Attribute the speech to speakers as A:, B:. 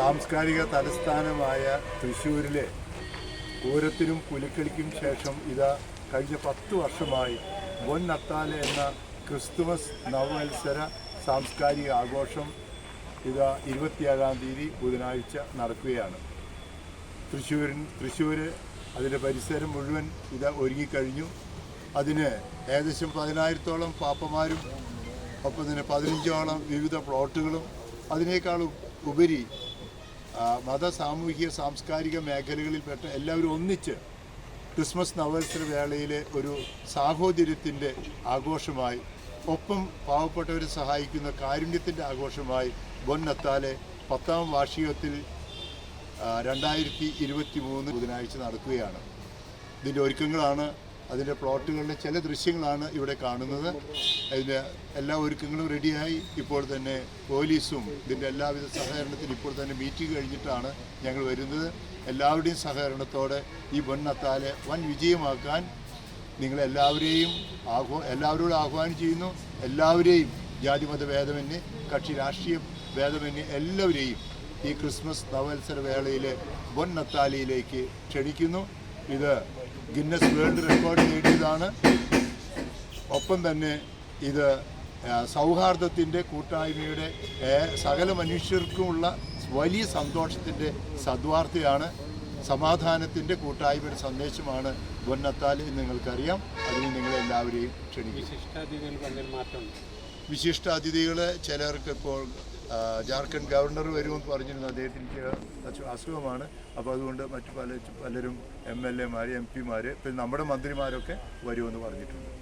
A: സാംസ്കാരിക തലസ്ഥാനമായ തൃശ്ശൂരിലെ പൂരത്തിനും പുലിക്കളിക്കും ശേഷം ഇതാ കഴിഞ്ഞ പത്ത് വർഷമായി ബൊൻ എന്ന ക്രിസ്തുമസ് നവവത്സര സാംസ്കാരിക ആഘോഷം ഇതാ ഇരുപത്തിയേഴാം തീയതി ബുധനാഴ്ച നടക്കുകയാണ്. തൃശ്ശൂരിൻ തൃശ്ശൂർ അതിന്റെ പരിസരം മുഴുവൻ ഇത് ഒരുങ്ങിക്കഴിഞ്ഞു. അതിന് ഏകദേശം പതിനായിരത്തോളം പാപ്പമാരും ഒപ്പം തന്നെ പതിനഞ്ചോളം വിവിധ പ്ലോട്ടുകളും അതിനേക്കാളും ഉപരി മത സാമൂഹിക സാംസ്കാരിക മേഖലകളിൽപ്പെട്ട എല്ലാവരും ഒന്നിച്ച് ക്രിസ്മസ് നവവത്സര വേളയിലെ ഒരു സാഹോദര്യത്തിന്റെ ആഘോഷമായി ഒപ്പം പാവപ്പെട്ടവരെ സഹായിക്കുന്ന കാരുണ്യത്തിന്റെ ആഘോഷമായി ബൊന്നത്താലെ പത്താം വാർഷികത്തിൽ രണ്ടായിരത്തി ഇരുപത്തി മൂന്ന് ബുധനാഴ്ച നടക്കുകയാണ്. ഇതിന്റെ ഒരുക്കങ്ങളാണ് അതിന്റെ പ്ലോട്ടുകളിലെ ചില ദൃശ്യങ്ങളാണ് ഇവിടെ കാണുന്നത്. അതിന്റെ എല്ലാ ഒരുക്കങ്ങളും റെഡിയായി. ഇപ്പോൾ തന്നെ പോലീസും ഇതിന്റെ എല്ലാവിധ സഹകരണത്തിനും ഇപ്പോൾ തന്നെ മീറ്റിംഗ് കഴിഞ്ഞിട്ടാണ് ഞങ്ങൾ വരുന്നത്. എല്ലാവരുടെയും സഹകരണത്തോടെ ഈ ബൊന്നത്താലെ വൻ വിജയമാക്കാൻ നിങ്ങളെല്ലാവരെയും ആഹ്വാ എല്ലാവരോടും ആഹ്വാനം ചെയ്യുന്നു. എല്ലാവരെയും ജാതിമത ഭേദമന്യേ കക്ഷി രാഷ്ട്രീയ ഭേദമന്യേ എല്ലാവരെയും ഈ ക്രിസ്മസ് നവത്സര വേളയിലെ ബൊന്നത്താലിയിലേക്ക് ക്ഷണിക്കുന്നു. ഇത് ഗിന്നസ് വേൾഡ് റെക്കോർഡ് നേടിയതാണ്. ഒപ്പം തന്നെ ഇത് സൗഹാർദ്ദത്തിന്റെ കൂട്ടായ്മയുടെ സകല മനുഷ്യർക്കുമുള്ള വലിയ സന്തോഷത്തിന്റെ സദ്വാർത്തയാണ് സമാധാനത്തിന്റെ കൂട്ടായ്മയുടെ സന്ദേശമാണ് ബൊന്നത്താലി എന്ന് നിങ്ങൾക്കറിയാം. അതിന് നിങ്ങളെല്ലാവരെയും ക്ഷണിക്കും
B: വിശിഷ്ടാതിഥികൾ
A: ചിലർക്ക് ഇപ്പോൾ ജാർഖണ്ഡ് ഗവർണർ വരുമെന്ന് പറഞ്ഞിരുന്നു. അദ്ദേഹത്തിന് അസു- അസുഖമാണ്. അപ്പോൾ അതുകൊണ്ട് മറ്റു പല പലരും എം എൽ എമാർ എം പിമാർ പിന്നെ നമ്മുടെ മന്ത്രിമാരൊക്കെ വരുമെന്ന് പറഞ്ഞിട്ടുണ്ട്.